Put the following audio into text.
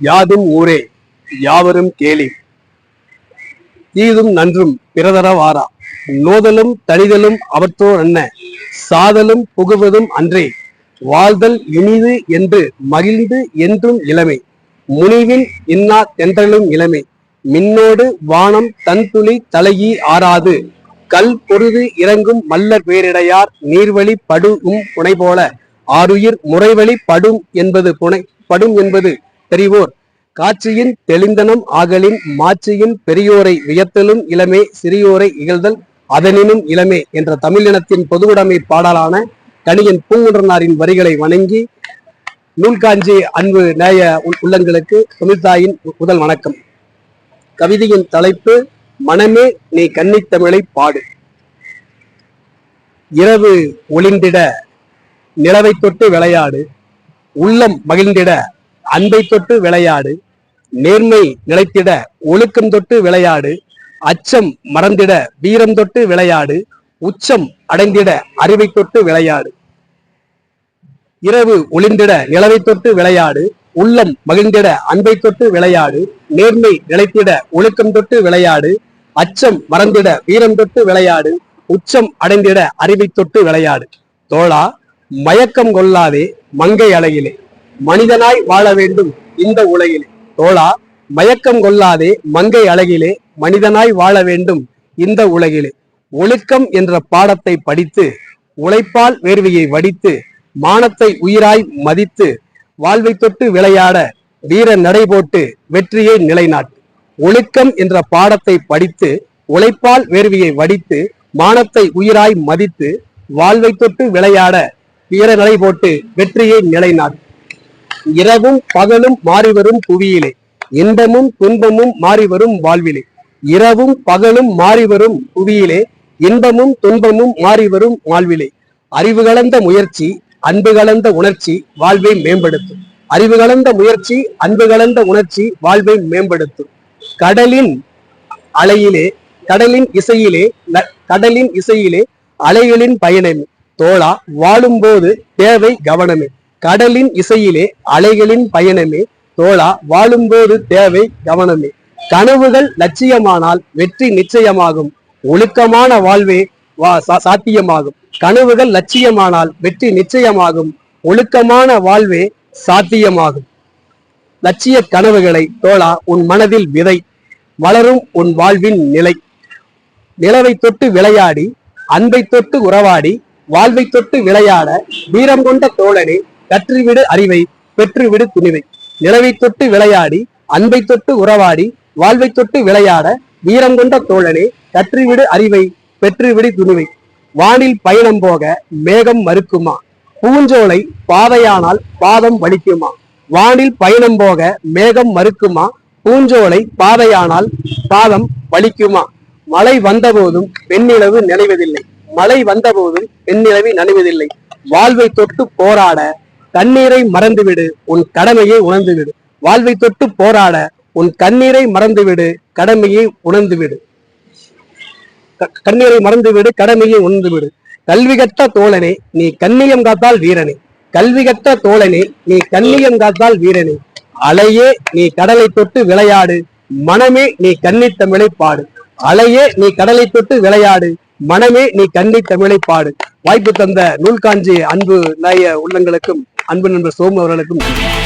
யாதும் ஊரே யாவரும் கேளி ஈதும் நன்றும் பிறதர வாரா. நோதலும் தனிதலும் அவற்றோ அன்ன. சாதலும் புகுவதும் அன்றே. வாழ்தல் இனிது என்று மகிழ்ந்து என்றும் இளமை. முனிவின் இன்னா தென்றலும் இளமை. மின்னோடு வானம் தன்துளி தலையி ஆறாது. கல் பொருது இறங்கும் மல்லர் பேரிடையார் நீர்வழி படுகும் புனை போல. ஆருயிர் முறைவழி படும் என்பது புனை படும் என்பது தெரிவோர். காட்சியின் தெளிந்தனம் ஆகலின் மாட்சியின் பெரியோரை வியத்தலும் இளமே சிறியோரை இகழ்தல் அதனினும் இளமே என்ற தமிழினத்தின் பொதுவுடைமை பாடலான கணியன் பூங்குன்றனாரின் வரிகளை வணங்கி நூல்காஞ்சி அன்பு நேய உள்ளங்களுக்கு தமிழ்தாயின் முதல் வணக்கம். கவிதையின் தலைப்பு மனமே நீ கன்னித்தமிழை பாடு. இரவு ஒளிந்திட நிலவை தொட்டு விளையாடு. உள்ளம் மகிழ்ந்திட அன்பை தொட்டு விளையாடு நேர்மை நிலைத்திட ஒழுக்கம் தொட்டு விளையாடு அச்சம் மறந்திட வீரம் தொட்டு விளையாடு உச்சம் அடைந்திட அறிவை தொட்டு விளையாடு. இரவு ஒளிந்திட நிலவை தொட்டு விளையாடு உள்ளம் மகிழ்ந்திட அன்பை தொட்டு விளையாடு நேர்மை நிலைத்திட ஒழுக்கம் தொட்டு விளையாடு அச்சம் மறந்திட வீரம் தொட்டு விளையாடு உச்சம் அடைந்திட அறிவை தொட்டு விளையாடு. தோழா மயக்கம் கொள்ளாதே மங்கை அழகிலே மனிதனாய் வாழ வேண்டும் இந்த உலகிலே. தோழா மயக்கம் கொள்ளாதே மங்கை அழகிலே மனிதனாய் வாழ வேண்டும் இந்த உலகிலே. ஒழுக்கம் என்ற பாடத்தை படித்து உழைப்பால் வேர்வையை வடித்து மானத்தை உயிராய் மதித்து வாழ்வை தொட்டு விளையாட வீர நடை போட்டு வெற்றியை நிலைநாட்டு. ஒழுக்கம் என்ற பாடத்தை படித்து உழைப்பால் வேர்வையை வடித்து மானத்தை உயிராய் மதித்து வாழ்வை தொட்டு விளையாட வீர நடை போட்டு வெற்றியை நிலைநாட்டு. இரவும் பகலும் மாறி வரும் புவியிலே. இன்பமும் துன்பமும் மாறி வரும் வாழ்விலே. இரவும் பகலும் மாறி வரும் புவியிலே. இன்பமும் துன்பமும் மாறி வரும் வாழ்விலே. அறிவு கலந்த முயற்சி அன்பு கலந்த உணர்ச்சி வாழ்வை மேம்படுத்தும். அறிவு கலந்த முயற்சி அன்பு கலந்த உணர்ச்சி வாழ்வை மேம்படுத்தும். கடலின் அலையிலே கடலின் இசையிலே ந- கடலின் இசையிலே அலைகளின் பயணமே. தோழா வாழும்போது தேவை கவனமே. கடலின் இசையிலே அலைகளின் பயணமே தோழா வாழும்போது தேவை கவனமே. கனவுகள் லட்சியமானால் வெற்றி நிச்சயமாகும். ஒழுக்கமான வாழ்வே வா சா- சாத்தியமாகும். கனவுகள் லட்சியமானால் வெற்றி நிச்சயமாகும். ஒழுக்கமான வாழ்வே சாத்தியமாகும். லட்சிய கனவுகளை தோழா உன் மனதில் விதை. வளரும் உன் வாழ்வின் நிலை. நிலவை தொட்டு விளையாடி அன்பை தொட்டு உறவாடி வாழ்வை தொட்டு விளையாட வீரம் கொண்ட தோழனே கற்றுவிடு அறிவை பெற்றுவிடு துணிவை. நிலவை தொட்டு விளையாடி அன்பை தொட்டு உறவாடி வாழ்வை தொட்டு விளையாட வீரம் கொண்ட தோழனே கற்றுவிடு அறிவை பெற்றுவிடு துணிவை. வானில் பயணம் போக மேகம் மறுக்குமா? பூஞ்சோலை பாதையானால் பாதம் வலிக்குமா? வானில் பயணம் போக மேகம் மறுக்குமா? பூஞ்சோலை பாதையானால் பாதம் வலிக்குமா? மழை வந்தபோதும் பெண்ணிலவு நினைவதில்லை. மழை வந்தபோதும் பெண்ணிலவி நனைவதில்லை. வாழ்வை தொட்டு போராட கண்ணீரை மறந்துவிடு உன் கடமையை உணர்ந்துவிடு. வாழ்வை தொட்டு போராட உன் கண்ணீரை மறந்துவிடு கடமையை உணர்ந்துவிடு. க- கண்ணீரை மறந்துவிடு கடமையை உணர்ந்துவிடு. கல்வி கற்ற தோழனே நீ கண்ணியம் காத்தால் வீரனே. கல்வி கற்ற தோழனே நீ கண்ணியம் காத்தால் வீரனே. அலையே நீ கடலை தொட்டு விளையாடு மனமே நீ கண்ணி தமிழை பாடு. அலையே நீ கடலை தொட்டு விளையாடு மனமே நீ கண்ணி தமிழை பாடு. வாய்ப்பு தந்த நூல்காஞ்சி அன்பு நாய உள்ளங்களுக்கும் அன்பு நண்பர் சோமு அவர்களுக்கும் நன்றி.